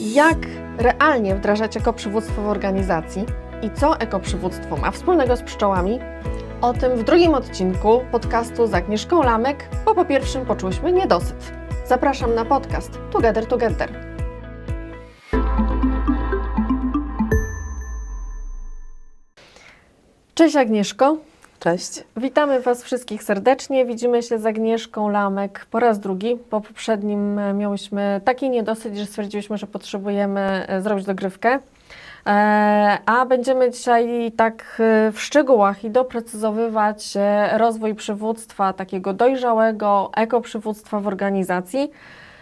Jak realnie wdrażać ekoprzywództwo w organizacji i co ekoprzywództwo ma wspólnego z pszczołami? O tym w drugim odcinku podcastu z Agnieszką Lamek, bo po pierwszym poczułyśmy niedosyt. Zapraszam na podcast Together Together. Cześć Agnieszko. Cześć. Witamy Was wszystkich serdecznie. Widzimy się z Agnieszką Lamek po raz drugi. Po poprzednim e, miałyśmy taki niedosyt, że stwierdziliśmy, że potrzebujemy e, zrobić dogrywkę. E, A będziemy dzisiaj tak w szczegółach i doprecyzowywać rozwój przywództwa, takiego dojrzałego ekoprzywództwa w organizacji.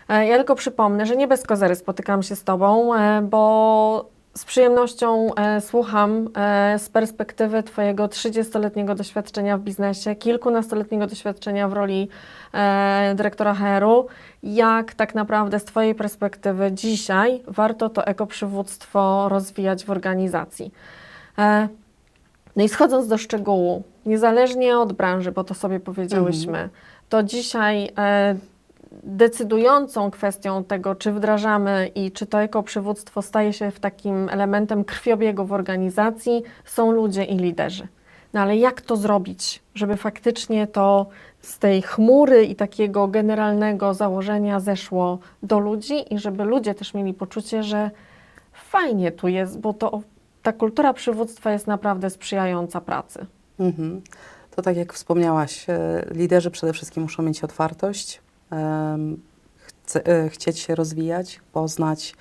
Ja tylko przypomnę, że nie bez kozery spotykam się z Tobą, bo z przyjemnością e, słucham e, z perspektywy Twojego 30-letniego doświadczenia w biznesie, kilkunastoletniego doświadczenia w roli e, dyrektora HR-u, jak tak naprawdę z Twojej perspektywy dzisiaj warto to ekoprzywództwo rozwijać w organizacji. E, no i schodząc do szczegółu, niezależnie od branży, bo to sobie powiedziałyśmy, to dzisiaj e, decydującą kwestią tego, czy wdrażamy i czy to ekoprzywództwo staje się w takim elementem krwiobiegu w organizacji, są ludzie i liderzy. No ale jak to zrobić, żeby faktycznie to z tej chmury i takiego generalnego założenia zeszło do ludzi i żeby ludzie też mieli poczucie, że fajnie tu jest, bo to ta kultura przywództwa jest naprawdę sprzyjająca pracy. Mhm. To tak jak wspomniałaś, e, liderzy przede wszystkim muszą mieć otwartość, chce, e, chcieć się rozwijać, poznać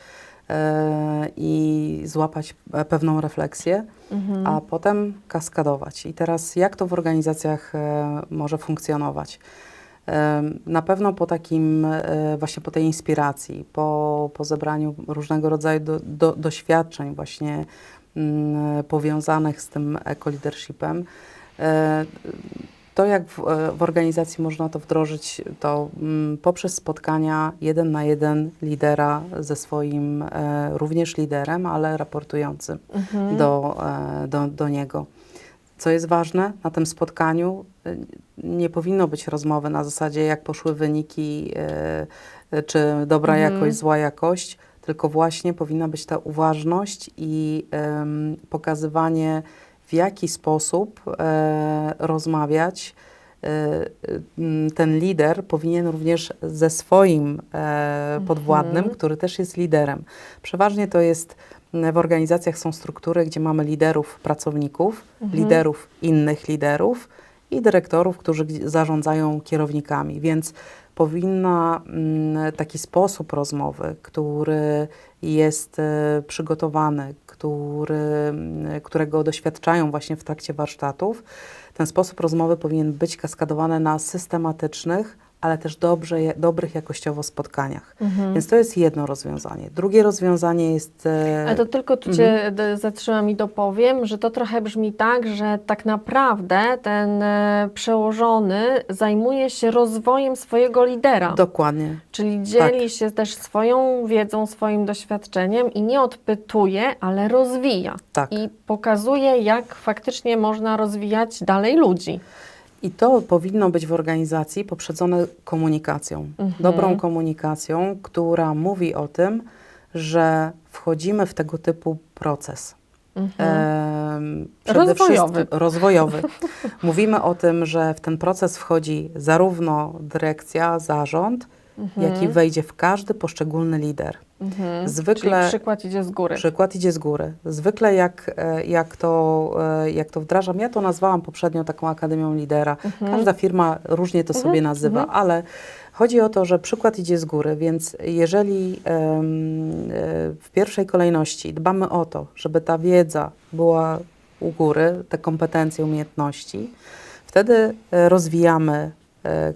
e, i złapać e, pewną refleksję, Mhm. a potem kaskadować. I teraz jak to w organizacjach może funkcjonować? Na pewno po takim, właśnie po tej inspiracji, po, po zebraniu różnego rodzaju do, do, doświadczeń właśnie mm, powiązanych z tym ekolidershipem, to jak w, e, w organizacji można to wdrożyć, to mm, poprzez spotkania jeden na jeden lidera ze swoim e, również liderem, ale raportującym Mhm. do, e, do, do niego. Co jest ważne, na tym spotkaniu e, nie powinno być rozmowy na zasadzie, jak poszły wyniki, e, e, czy dobra Mhm. jakość, zła jakość, tylko właśnie powinna być ta uważność i em, pokazywanie, w jaki sposób e, rozmawiać. E, ten lider powinien również ze swoim e, podwładnym, Mhm. który też jest liderem. Przeważnie to jest w organizacjach są struktury, gdzie mamy liderów pracowników, Mhm. liderów innych liderów i dyrektorów, którzy zarządzają kierownikami. Więc powinna mm, taki sposób rozmowy, który jest e, przygotowany, który, mm, którego doświadczają właśnie w trakcie warsztatów, ten sposób rozmowy powinien być kaskadowany na systematycznych, ale też dobrze, dobrych jakościowo spotkaniach. Mhm. Więc to jest jedno rozwiązanie. Drugie rozwiązanie jest. e, Ale to tylko tu Cię d- zatrzymam i dopowiem, że to trochę brzmi tak, że tak naprawdę ten e, przełożony zajmuje się rozwojem swojego lidera, Dokładnie. czyli dzieli się też swoją wiedzą, swoim doświadczeniem i nie odpytuje, ale rozwija. Tak. I pokazuje, jak faktycznie można rozwijać dalej ludzi. I to powinno być w organizacji poprzedzone komunikacją. Mhm. Dobrą komunikacją, która mówi o tym, że wchodzimy w tego typu proces. Mhm. Przede Rozwojowy. wszystkim- Rozwojowy. Mówimy o tym, że w ten proces wchodzi zarówno dyrekcja, zarząd, jak i wejdzie w każdy poszczególny lider. Mhm. zwykle- Czyli przykład idzie z góry. Przykład idzie z góry. Zwykle jak, e, jak, to, e, jak to wdrażam, ja to nazwałam poprzednio taką Akademią Lidera. Mhm. Każda firma różnie to sobie nazywa, ale chodzi o to, że przykład idzie z góry, więc jeżeli e, w pierwszej kolejności dbamy o to, żeby ta wiedza była u góry, te kompetencje, umiejętności, wtedy rozwijamy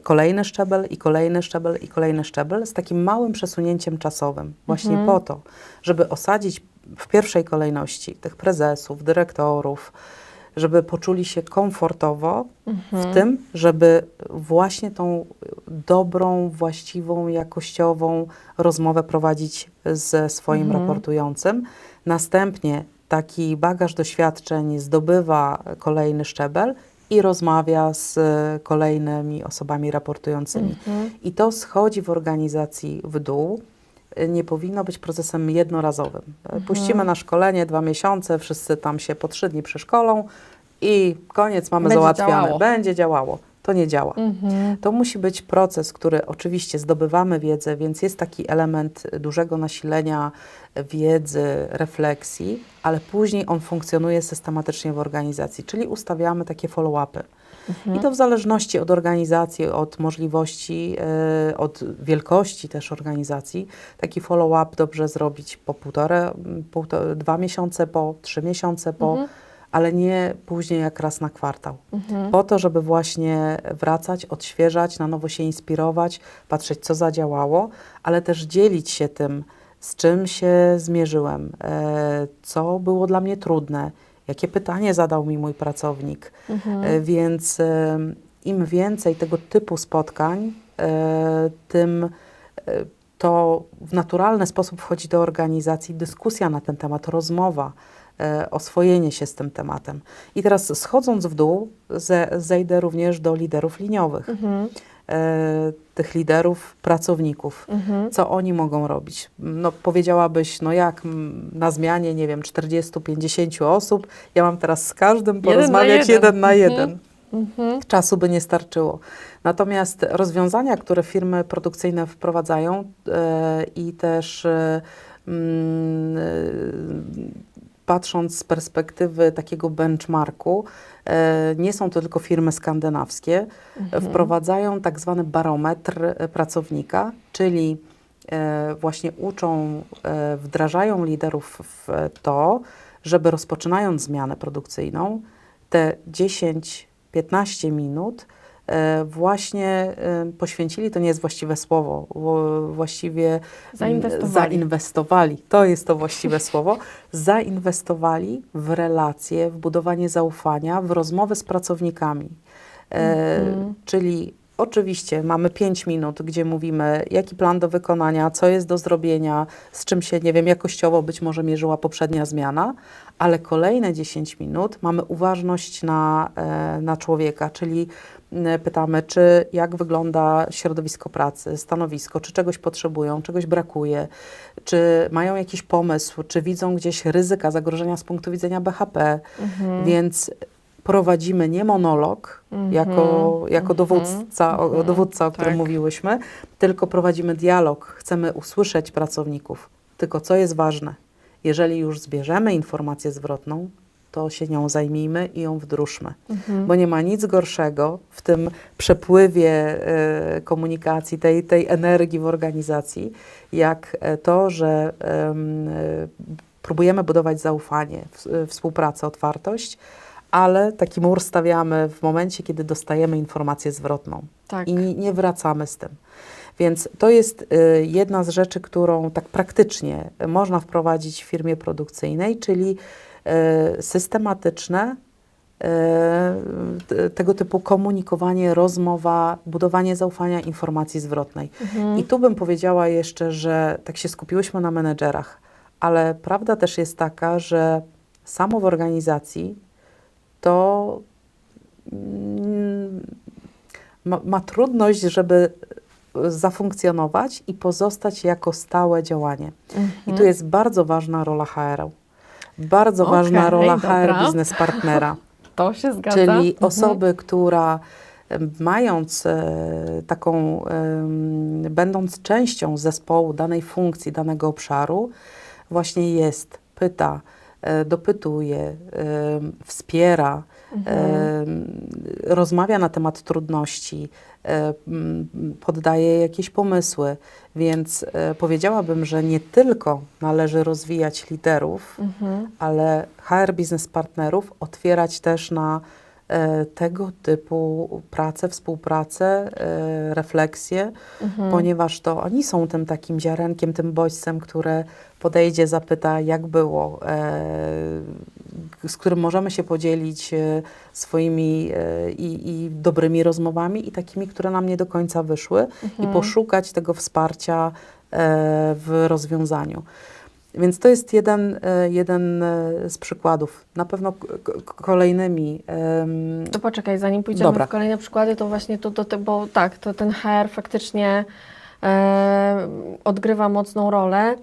kolejny szczebel i kolejny szczebel i kolejny szczebel z takim małym przesunięciem czasowym. Właśnie Mhm. po to, żeby osadzić w pierwszej kolejności tych prezesów, dyrektorów, żeby poczuli się komfortowo Mhm. w tym, żeby właśnie tą dobrą, właściwą, jakościową rozmowę prowadzić ze swoim Mhm. raportującym. Następnie taki bagaż doświadczeń zdobywa kolejny szczebel i rozmawia z e, kolejnymi osobami raportującymi. Mhm. I to schodzi w organizacji w dół y, nie powinno być procesem jednorazowym. Y, Puścimy na szkolenie dwa miesiące, wszyscy tam się po trzy dni przeszkolą i koniec, mamy Będzie działało. Będzie działało. To nie działa. Mhm. To musi być proces, który oczywiście zdobywamy wiedzę, więc jest taki element dużego nasilenia wiedzy, refleksji, ale później on funkcjonuje systematycznie w organizacji, czyli ustawiamy takie follow-upy. I to w zależności od organizacji, od możliwości, e, od wielkości też organizacji. Taki follow-up dobrze zrobić po półtore, półto, dwa miesiące po, trzy miesiące po, Mhm. Ale nie później jak raz na kwartał Mhm. po to, żeby właśnie wracać, odświeżać, na nowo się inspirować, patrzeć, co zadziałało, ale też dzielić się tym, z czym się zmierzyłem, e, co było dla mnie trudne, jakie pytanie zadał mi mój pracownik. Mhm. E, więc e, im więcej tego typu spotkań, tym to w naturalny sposób wchodzi do organizacji dyskusja na ten temat, rozmowa, oswojenie się z tym tematem. I teraz schodząc w dół, ze, zejdę również do liderów liniowych, Mhm. e, tych liderów pracowników. Mhm. Co oni mogą robić? No, powiedziałabyś, no jak na zmianie, nie wiem, 40-50 osób, ja mam teraz z każdym na porozmawiać jeden. jeden na Mhm. jeden Mhm. czasu by nie starczyło. Natomiast rozwiązania, które firmy produkcyjne wprowadzają e, i też e, mm, e, patrząc z perspektywy takiego benchmarku, e, nie są to tylko firmy skandynawskie, Mhm. wprowadzają tak zwany barometr e, pracownika, czyli e, właśnie uczą, wdrażają liderów w to, żeby rozpoczynając zmianę produkcyjną, te 10-15 minut właśnie e, poświęcili, to nie jest właściwe słowo, wo- właściwie Zainwestowali. zainwestowali, to jest to właściwe słowo, zainwestowali w relacje, w budowanie zaufania, w rozmowy z pracownikami. E, Mhm. Czyli oczywiście mamy 5 minut, gdzie mówimy, jaki plan do wykonania, co jest do zrobienia, z czym się, nie wiem, jakościowo być może mierzyła poprzednia zmiana, ale kolejne 10 minut mamy uważność na, e, na człowieka, czyli pytamy, czy jak wygląda środowisko pracy, stanowisko, czy czegoś potrzebują, czegoś brakuje, czy mają jakiś pomysł, czy widzą gdzieś ryzyka, zagrożenia z punktu widzenia BHP, Mhm. więc prowadzimy nie monolog Mhm. jako, jako Mhm. dowódca, o, Mhm. dowódca, o którym Tak. mówiłyśmy, tylko prowadzimy dialog. Chcemy usłyszeć pracowników. Tylko co jest ważne? Jeżeli już zbierzemy informację zwrotną, to się nią zajmijmy i ją wdróżmy. Mhm. Bo nie ma nic gorszego w tym przepływie e, komunikacji, tej, tej energii w organizacji, jak e, to, że e, próbujemy budować zaufanie, w, współpracę, otwartość, ale taki mur stawiamy w momencie, kiedy dostajemy informację zwrotną Tak. i nie, wracamy z tym. Więc to jest y, jedna z rzeczy, którą tak praktycznie można wprowadzić w firmie produkcyjnej, czyli systematyczne y, t- tego typu komunikowanie, rozmowa, budowanie zaufania informacji zwrotnej. Mhm. I tu bym powiedziała jeszcze, że tak się skupiłyśmy na menedżerach, ale prawda też jest taka, że samo w organizacji to mm, ma, ma trudność, żeby zafunkcjonować i pozostać jako stałe działanie. I tu Mhm. jest bardzo ważna rola HR-u. Bardzo Okej, ważna rola HR dobra. biznes partnera. To się zgadza. Czyli Mhm. osoby, która em, mając e, taką, będąc częścią zespołu danej funkcji, danego obszaru, właśnie jest, pyta, e, dopytuje, wspiera, Mhm. rozmawia na temat trudności, poddaje jakieś pomysły. Więc e, powiedziałabym, że nie tylko należy rozwijać liderów, Mhm. ale HR biznes partnerów otwierać też na e, tego typu pracę, współpracę, e, refleksje, Mhm. ponieważ to oni są tym takim ziarenkiem, tym bodźcem, które podejdzie, zapyta, jak było, e, z którym możemy się podzielić e, swoimi e, i, i dobrymi rozmowami i takimi, które nam nie do końca wyszły i Mhm. poszukać tego wsparcia e, w rozwiązaniu. Więc to jest jeden, e, jeden e, z przykładów. Na pewno kolejnymi. em, To poczekaj, zanim pójdziemy Dobra. w kolejne przykłady, to właśnie to, to, to bo tak, to ten HR faktycznie e, odgrywa mocną rolę.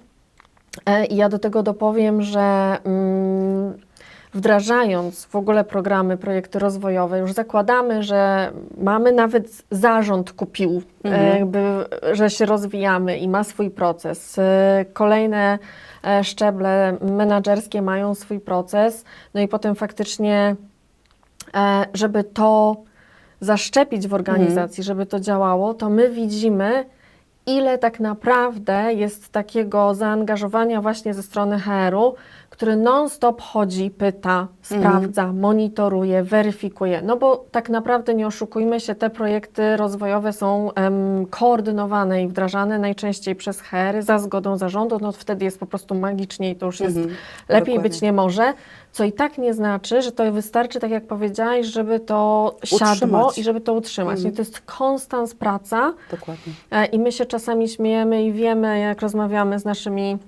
E, I ja do tego dopowiem, że mm, wdrażając w ogóle programy, projekty rozwojowe, już zakładamy, że mamy nawet zarząd kupił, e, Mhm. jakby, że się rozwijamy i ma swój proces. E, Kolejne e, szczeble menedżerskie mają swój proces, no i potem faktycznie, e, żeby to zaszczepić w organizacji, żeby to działało, to my widzimy, ile tak naprawdę jest takiego zaangażowania właśnie ze strony HR-u, który non-stop chodzi, pyta, sprawdza, monitoruje, weryfikuje. No bo tak naprawdę nie oszukujmy się, te projekty rozwojowe są em, koordynowane i wdrażane najczęściej przez HR za zgodą zarządu, no wtedy jest po prostu magicznie i to już jest Mhm. lepiej Dokładnie. być nie może, co i tak nie znaczy, że to wystarczy, tak jak powiedziałaś, żeby to siadło Utrzymać. i żeby to utrzymać. Mhm. I to jest konstans praca Dokładnie. e, i my się czasami śmiejemy i wiemy, jak rozmawiamy z naszymi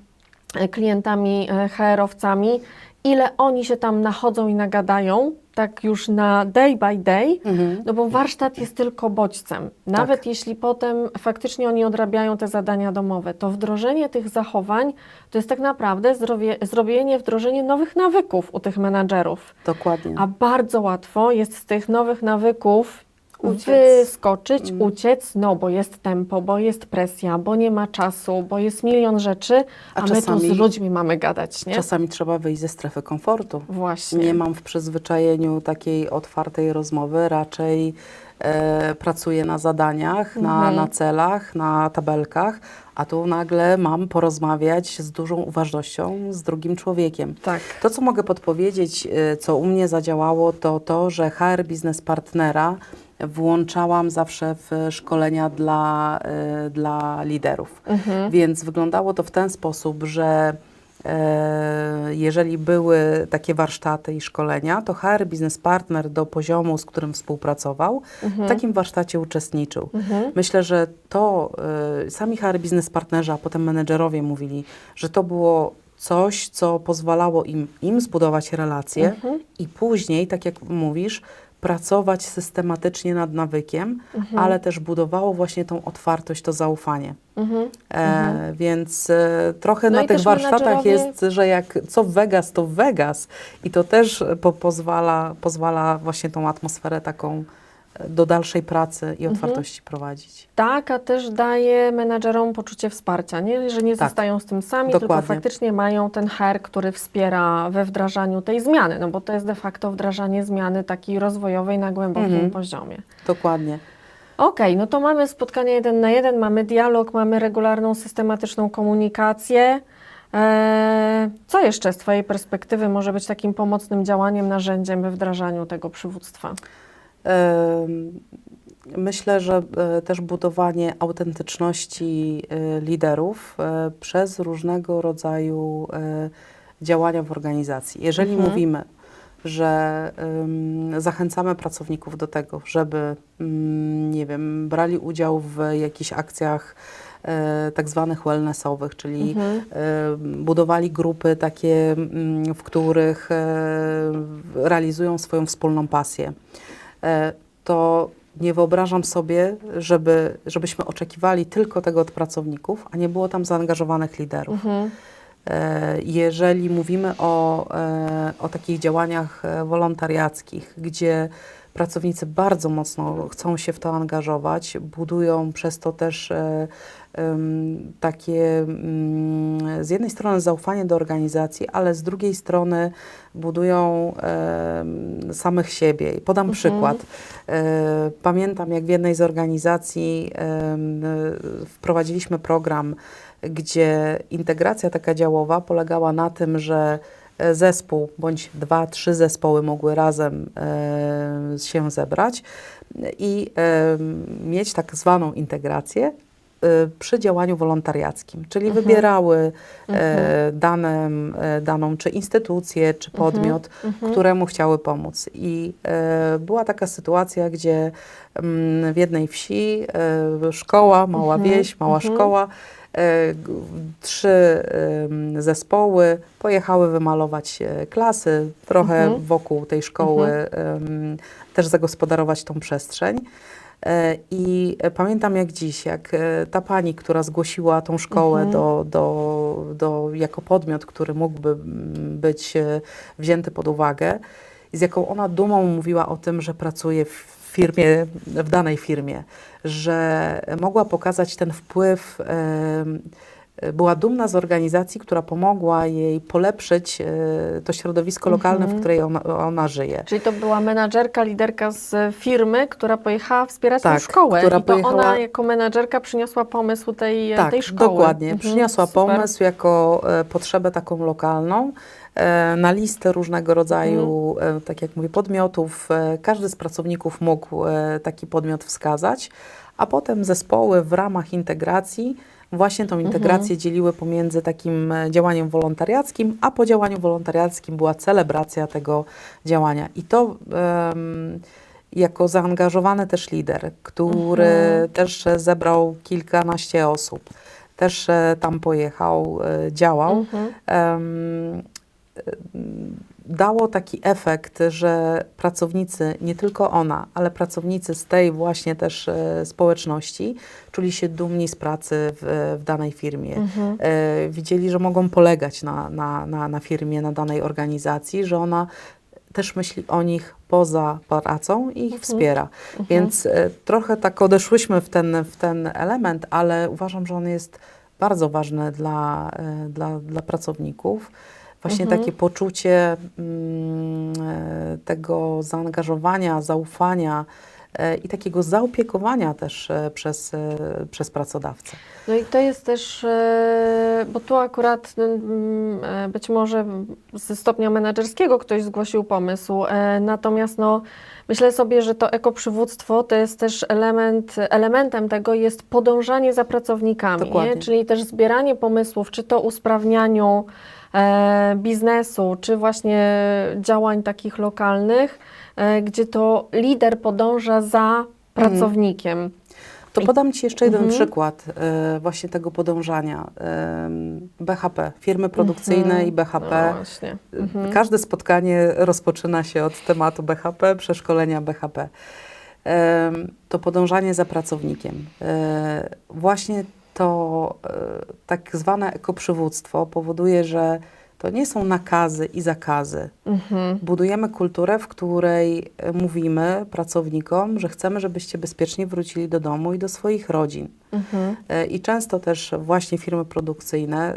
klientami, e, HR-owcami, ile oni się tam nachodzą i nagadają, tak już na day by day, Mhm. no bo warsztat jest tylko bodźcem. Nawet jeśli potem faktycznie oni odrabiają te zadania domowe, to wdrożenie tych zachowań to jest tak naprawdę zrobię, zrobienie, wdrożenie nowych nawyków u tych menadżerów. Dokładnie. A bardzo łatwo jest z tych nowych nawyków Uciec. wyskoczyć, Mm. uciec, no bo jest tempo, bo jest presja, bo nie ma czasu, bo jest milion rzeczy, a, A my tu czasami- z ludźmi mamy gadać, nie? Czasami trzeba wyjść ze strefy komfortu. Właśnie. Nie mam w przyzwyczajeniu takiej otwartej rozmowy, raczej e, pracuję na zadaniach, na, Mhm. na celach, na tabelkach, a tu nagle mam porozmawiać z dużą uważnością z drugim człowiekiem. Tak. To, co mogę podpowiedzieć, e, co u mnie zadziałało, to to, że HR Biznes Partnera włączałam zawsze w szkolenia dla, e, dla liderów. Mhm. Więc wyglądało to w ten sposób, że e, jeżeli były takie warsztaty i szkolenia, to HR Business Partner do poziomu, z którym współpracował, w takim warsztacie uczestniczył. Mhm. Myślę, że to e, sami HR Business Partnerzy, a potem menedżerowie mówili, że to było coś, co pozwalało im, im zbudować relacje Mhm. i później, tak jak mówisz, pracować systematycznie nad nawykiem, Mhm. ale też budowało właśnie tą otwartość, to zaufanie. Mhm. E, Więc e, trochę No na tych warsztatach menadżerowie- jest, że jak co w Vegas, to w Vegas. I to też po, pozwala, pozwala właśnie tą atmosferę taką e, do dalszej pracy Mhm. i otwartości prowadzić. Tak, a też daje menadżerom poczucie wsparcia, nie? że nie Tak. zostają z tym sami, Dokładnie. tylko faktycznie mają ten HR, który wspiera we wdrażaniu tej zmiany, no bo to jest de facto wdrażanie zmiany takiej rozwojowej na głębokim Mhm. poziomie. Dokładnie. Okej, no to mamy spotkanie jeden na jeden, mamy dialog, mamy regularną, systematyczną komunikację. Eee, co jeszcze z Twojej perspektywy może być takim pomocnym działaniem, narzędziem we wdrażaniu tego przywództwa? Myślę, że e, też budowanie autentyczności e, liderów e, przez różnego rodzaju działania w organizacji. Jeżeli Mhm. mówimy, że zachęcamy pracowników do tego, żeby, mm, nie wiem, brali udział w jakichś akcjach tak zwanych wellnessowych, czyli Mhm. budowali grupy takie, mm, w których realizują swoją wspólną pasję, to nie wyobrażam sobie, żeby, żebyśmy oczekiwali tylko tego od pracowników, a nie było tam zaangażowanych liderów. Mhm. E, Jeżeli mówimy o, e, o takich działaniach e, wolontariackich, gdzie pracownicy bardzo mocno chcą się w to angażować, budują przez to też e, takie mm, z jednej strony zaufanie do organizacji, ale z drugiej strony budują samych siebie. I Podam Mhm. przykład. E, Pamiętam, jak w jednej z organizacji wprowadziliśmy program, gdzie integracja taka działowa polegała na tym, że zespół bądź dwa, trzy zespoły mogły razem e, się zebrać i e, mieć tak zwaną integrację. e, przy działaniu wolontariackim, czyli Mhm. wybierały e, dane, e, daną czy instytucję, czy podmiot, Mhm. któremu chciały pomóc. I była taka sytuacja, gdzie mm, w jednej wsi szkoła, mała Mhm, wieś, mała mhm. szkoła, trzy zespoły pojechały wymalować klasy, trochę Mhm. wokół tej szkoły też zagospodarować tą przestrzeń. E, I pamiętam jak dziś, jak e, ta pani, która zgłosiła tą szkołę Mhm. do, do, do, jako podmiot, który mógłby mm, być e, wzięty pod uwagę, i z jaką ona dumą mówiła o tym, że pracuje w firmie, w danej firmie, że mogła pokazać ten wpływ. em, była dumna z organizacji, która pomogła jej polepszyć e, to środowisko lokalne, Mhm. w której ona, ona żyje. Czyli to była menadżerka, liderka z firmy, która pojechała wspierać Tak, tę szkołę. która I to pojechała- ona jako menadżerka przyniosła pomysł tej, Tak, tej szkoły. dokładnie. Mhm, Przyniosła super. pomysł jako e, potrzebę taką lokalną e, na listę różnego rodzaju, Mhm. e, tak jak mówię, podmiotów. E, każdy z pracowników mógł e, taki podmiot wskazać, a potem zespoły w ramach integracji właśnie tą integrację dzieliły pomiędzy takim e, działaniem wolontariackim, a po działaniu wolontariackim była celebracja tego działania. I to em, jako zaangażowany też lider, który Mhm. też e, zebrał kilkanaście osób, też e, tam pojechał, działał, Mhm. em, dało taki efekt, że pracownicy, nie tylko ona, ale pracownicy z tej właśnie też e, społeczności czuli się dumni z pracy w, w danej firmie. Mhm. E, widzieli, że mogą polegać na, na, na, na firmie, na danej organizacji, że ona też myśli o nich poza pracą i ich Mhm. wspiera. Więc e, trochę tak odeszłyśmy w ten, w ten element, ale uważam, że on jest bardzo ważny dla, e, dla, dla pracowników. Właśnie Mhm. takie poczucie mm, e, tego zaangażowania, zaufania e, i takiego zaopiekowania też e, przez, przez pracodawcę. No i to jest też, bo tu akurat mm, e, być może ze stopnia menedżerskiego ktoś zgłosił pomysł, natomiast no, myślę sobie, że to ekoprzywództwo to jest też element, elementem tego jest podążanie za pracownikami, czyli też zbieranie pomysłów, czy to usprawnianiu e, biznesu, czy właśnie działań takich lokalnych, e, gdzie to lider podąża za pracownikiem. To podam Ci jeszcze jeden Mhm. przykład e, właśnie tego podążania. Em, BHP, firmy produkcyjne Mhm. i BHP. No. Mhm. Każde spotkanie rozpoczyna się od tematu BHP, przeszkolenia BHP. Em, To podążanie za pracownikiem. E, Właśnie to e, tak zwane ekoprzywództwo powoduje, że to nie są nakazy i zakazy. Mhm. Budujemy kulturę, w której e, mówimy pracownikom, że chcemy, żebyście bezpiecznie wrócili do domu i do swoich rodzin. Mhm. E, I często też właśnie firmy produkcyjne,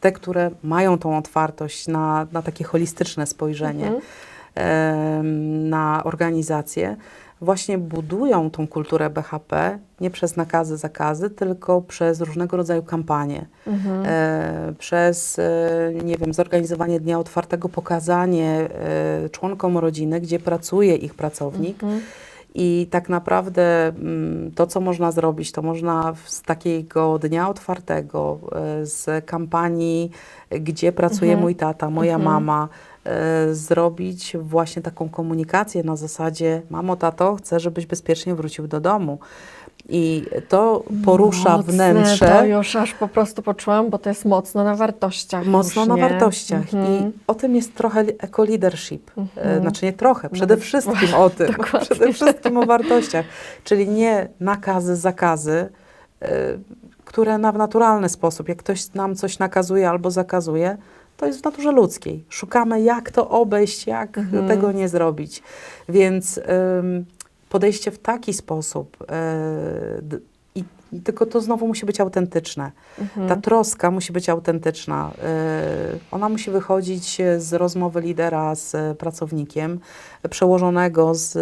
te, które mają tą otwartość na, na takie holistyczne spojrzenie Mhm. na organizację, właśnie budują tą kulturę BHP nie przez nakazy, zakazy, tylko przez różnego rodzaju kampanie. Mhm. E, przez, e, nie wiem, zorganizowanie dnia otwartego, pokazanie e, członkom rodziny, gdzie pracuje ich pracownik. Mhm. I tak naprawdę mm, to, co można zrobić, to można z takiego dnia otwartego, e, z kampanii, e, gdzie pracuje Mhm. mój tata, moja Mhm. mama, zrobić właśnie taką komunikację na zasadzie: Mamo, tato, chcę, żebyś bezpiecznie wrócił do domu. I to porusza Mocne, wnętrze. To już aż po prostu poczułam, bo to jest mocno na wartościach. Mocno już, na wartościach. Mhm. I o tym jest trochę eco-leadership. E, Mhm. Znaczy nie trochę, przede Nawet- wszystkim o tym. Dokładnie. Przede wszystkim o wartościach. Czyli nie nakazy, zakazy, e, które na w naturalny sposób, jak ktoś nam coś nakazuje albo zakazuje, to jest w naturze ludzkiej. Szukamy, jak to obejść, jak Mhm. tego nie zrobić. Więc ym, podejście w taki sposób, d- i i tylko to znowu musi być autentyczne. Mhm. Ta troska musi być autentyczna. Y, Ona musi wychodzić z rozmowy lidera z e, pracownikiem, przełożonego z,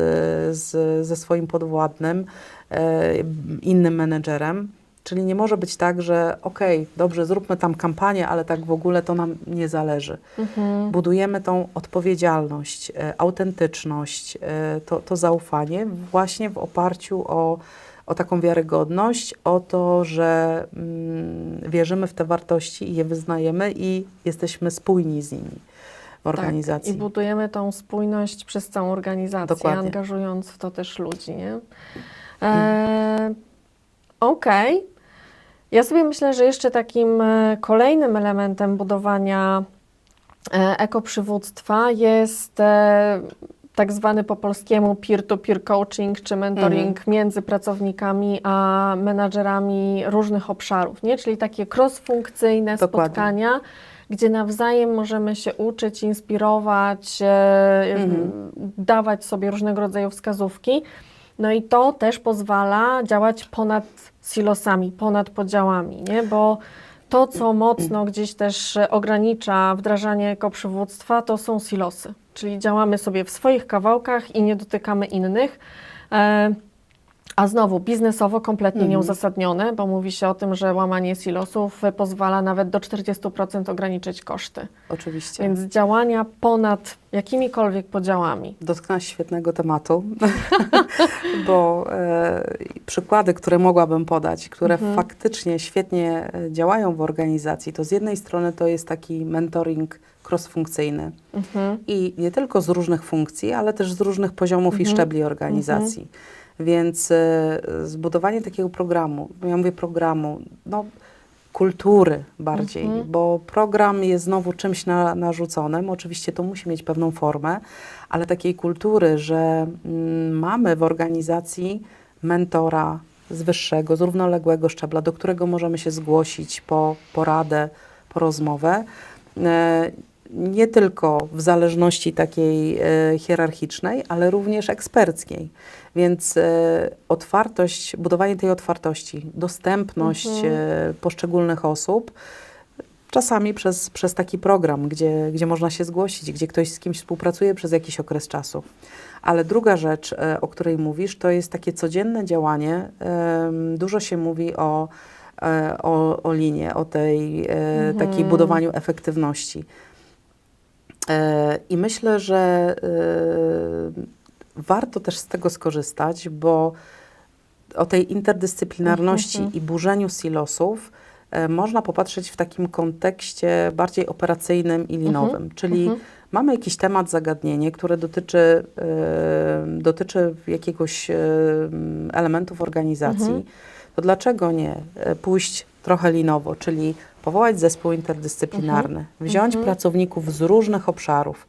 z, ze swoim podwładnym, e, innym menedżerem. Czyli nie może być tak, że okej, dobrze, zróbmy tam kampanię, ale tak w ogóle to nam nie zależy. Mhm. Budujemy tą odpowiedzialność, e, autentyczność, e, to, to zaufanie właśnie w oparciu o, o taką wiarygodność, o to, że mm, wierzymy w te wartości i je wyznajemy i jesteśmy spójni z nimi w organizacji. Tak, I budujemy tą spójność przez całą organizację, Dokładnie. angażując w to też ludzi, nie? E, Okej. Ja sobie myślę, że jeszcze takim e, kolejnym elementem budowania e, ekoprzywództwa jest e, tak zwany po polskiemu peer-to-peer coaching, czy mentoring między pracownikami a menadżerami różnych obszarów, nie? czyli takie cross-funkcyjne Dokładnie. spotkania, gdzie nawzajem możemy się uczyć, inspirować, Mhm. dawać sobie różnego rodzaju wskazówki. No i to też pozwala działać ponad silosami, ponad podziałami, nie? bo to, co mocno gdzieś też e, ogranicza wdrażanie ekoprzywództwa, to są silosy. Czyli działamy sobie w swoich kawałkach i nie dotykamy innych. A znowu biznesowo kompletnie Mhm. nieuzasadnione, bo mówi się o tym, że łamanie silosów pozwala nawet do 40% ograniczyć koszty. Oczywiście. Więc działania ponad jakimikolwiek podziałami. Dotknęłaś świetnego tematu, bo e, przykłady, które mogłabym podać, które Mhm. faktycznie świetnie e, działają w organizacji, to z jednej strony to jest taki mentoring cross-funkcyjny Mhm. i nie tylko z różnych funkcji, ale też z różnych poziomów i Mhm. szczebli organizacji. Więc e, zbudowanie takiego programu, ja mówię programu, no kultury bardziej, Mhm. bo program jest znowu czymś na, narzuconym. Oczywiście to musi mieć pewną formę, ale takiej kultury, że mm, mamy w organizacji mentora z wyższego, z równoległego szczebla, do którego możemy się zgłosić po poradę, po rozmowę. E, nie tylko w zależności takiej e, hierarchicznej, ale również eksperckiej. Więc e, otwartość, budowanie tej otwartości, dostępność Mhm. e, poszczególnych osób, czasami przez, przez taki program, gdzie, gdzie można się zgłosić, gdzie ktoś z kimś współpracuje przez jakiś okres czasu. Ale druga rzecz, e, o której mówisz, to jest takie codzienne działanie. Dużo się mówi o, o, o linie, o tej Mhm. takiej budowaniu efektywności. I myślę, że warto też z tego skorzystać, bo o tej interdyscyplinarności Mhm. i burzeniu silosów e, można popatrzeć w takim kontekście bardziej operacyjnym i linowym. Czyli Mhm. mamy jakiś temat, zagadnienie, które dotyczy, e, dotyczy jakiegoś e, elementów organizacji, Mhm. to dlaczego nie e, pójść trochę linowo, czyli powołać zespół interdyscyplinarny, wziąć Mhm. pracowników z różnych obszarów,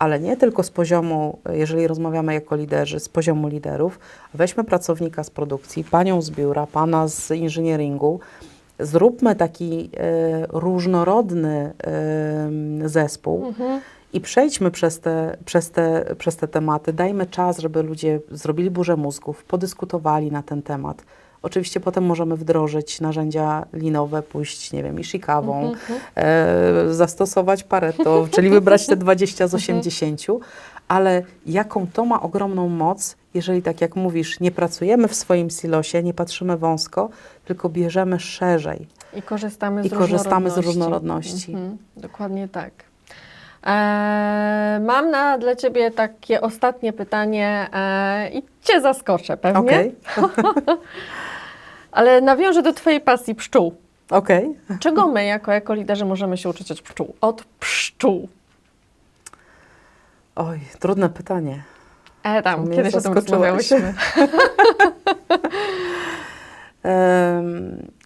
ale nie tylko z poziomu, jeżeli rozmawiamy jako liderzy, z poziomu liderów, weźmy pracownika z produkcji, panią z biura, pana z inżynieringu, zróbmy taki e, różnorodny e, zespół, Mhm. i przejdźmy przez te, przez, te, przez te tematy, dajmy czas, żeby ludzie zrobili burzę mózgów, podyskutowali na ten temat. Oczywiście potem możemy wdrożyć narzędzia linowe, pójść, nie wiem, i szikawą, Mhm. e, zastosować Pareto, czyli wybrać te 20 z 80, ale jaką to ma ogromną moc, jeżeli tak jak mówisz, nie pracujemy w swoim silosie, nie patrzymy wąsko, tylko bierzemy szerzej. I korzystamy z I korzystamy z różnorodności. różnorodności. Mhm, dokładnie tak. Eee, mam na, dla Ciebie takie ostatnie pytanie eee, i Cię zaskoczę pewnie, Okej, ale nawiążę do Twojej pasji pszczół. okej. Czego my jako ekoliderzy możemy się uczyć od pszczół? Od pszczół. Oj, trudne pytanie. E, tam, mnie kiedyś o tym rozmawiałyśmy.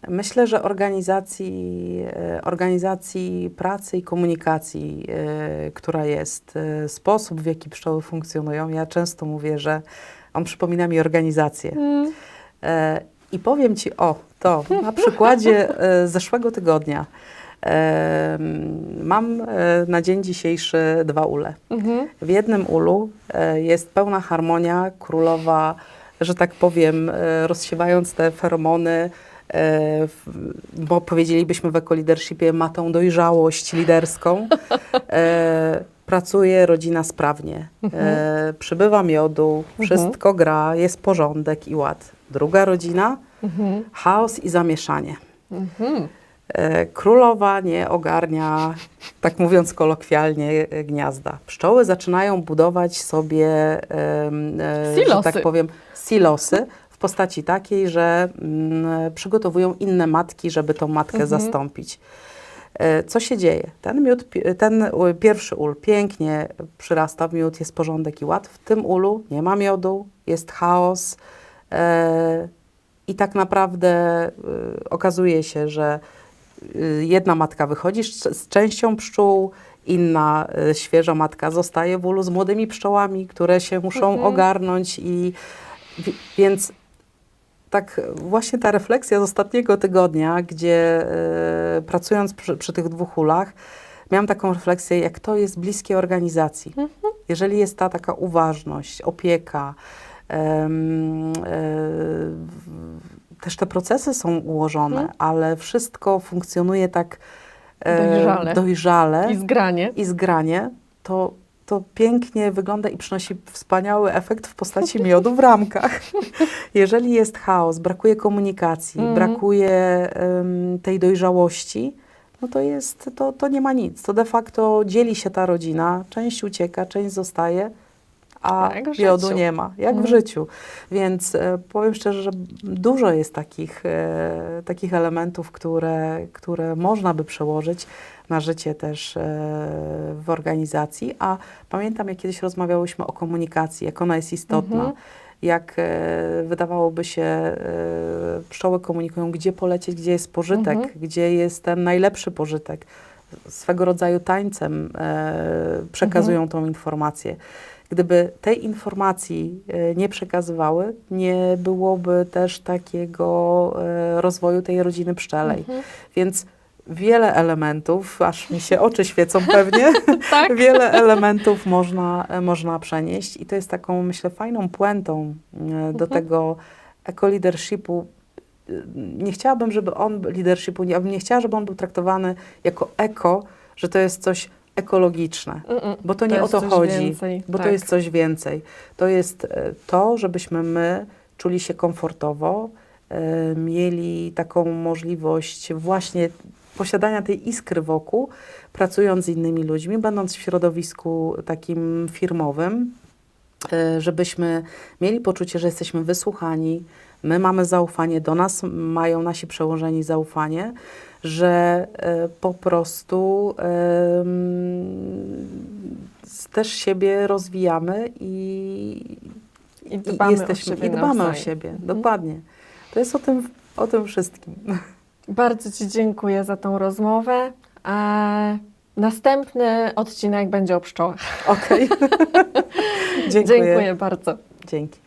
Myślę, że organizacji, e, organizacji pracy i komunikacji, e, która jest, e, sposób w jaki pszczoły funkcjonują, ja często mówię, że on przypomina mi organizację. Mm, I powiem Ci o to na przykładzie e, zeszłego tygodnia. Mam e, na dzień dzisiejszy dwa ule. mhm. W jednym ulu e, jest pełna harmonia, królowa, że tak powiem, rozsiewając te feromony, bo powiedzielibyśmy w ekolidershipie, ma tą dojrzałość liderską. Pracuje rodzina sprawnie, e, przybywa miodu, wszystko gra, jest porządek i ład. Druga rodzina, Mhm. chaos i zamieszanie. Mhm. E, Królowa nie ogarnia, tak mówiąc kolokwialnie, e, gniazda. Pszczoły zaczynają budować sobie, e, że Silosy. tak powiem, silosy w postaci takiej, że mm, przygotowują inne matki, żeby tą matkę Mhm. zastąpić. Co się dzieje? Ten miód, ten pierwszy ul pięknie przyrasta w miód, jest porządek i ład. W tym ulu nie ma miodu, jest chaos. E, I tak naprawdę e, okazuje się, że y, jedna matka wychodzi z, częścią pszczół, inna świeża matka zostaje w ulu z młodymi pszczołami, które się muszą Mhm. ogarnąć i wi- więc tak właśnie ta refleksja z ostatniego tygodnia, gdzie y, pracując przy, przy tych dwóch ulach, miałam taką refleksję, jak to jest bliskie organizacji. Mhm. Jeżeli jest ta taka uważność, opieka, e, też te procesy są ułożone, Mhm. ale wszystko funkcjonuje tak e, Dojrzale. dojrzale I zgranie. i zgranie, to, to pięknie wygląda i przynosi wspaniały efekt w postaci miodu w ramkach. Jeżeli jest chaos, brakuje komunikacji, Mhm. brakuje em, tej dojrzałości, no to jest, to, to nie ma nic. To de facto dzieli się ta rodzina, część ucieka, część zostaje, a w miodu życiu. nie ma, jak w Mhm. życiu. Więc e, powiem szczerze, że dużo jest takich, e, takich elementów, które, które można by przełożyć na życie też e, w organizacji. A pamiętam, jak kiedyś rozmawiałyśmy o komunikacji, jak ona jest istotna. Mhm. Jak e, wydawałoby się, e, pszczoły komunikują, gdzie polecieć, gdzie jest pożytek, Mhm. gdzie jest ten najlepszy pożytek. Swego rodzaju tańcem e, przekazują Mhm. tą informację. Gdyby tej informacji e, nie przekazywały, nie byłoby też takiego e, rozwoju tej rodziny pszczelej. Mhm. Więc wiele elementów, aż mi się oczy świecą pewnie, Tak? wiele elementów można, e, można przenieść i to jest taką, myślę, fajną puentą do Mhm. tego tego eko-leadershipu. E, Nie chciałabym, żeby on, leadershipu, bym nie chciała, żeby on był traktowany jako eko, że to jest coś ekologiczne. Mm-mm. Bo to nie o to chodzi, więcej, bo to tak. jest coś więcej. To jest e, to, żebyśmy my czuli się komfortowo, e, mieli taką możliwość właśnie posiadania tej iskry wokół, pracując z innymi ludźmi, będąc w środowisku takim firmowym, e, żebyśmy mieli poczucie, że jesteśmy wysłuchani, my mamy zaufanie, do nas mają nasi przełożeni zaufanie, że e, po prostu też siebie rozwijamy i, I dbamy jesteśmy, o siebie i dbamy o siebie. Mhm. Dokładnie. To jest o tym, o tym wszystkim. Bardzo Ci dziękuję za tą rozmowę. A następny odcinek będzie o pszczołach. Okej. Dziękuję. Dziękuję bardzo. Dzięki.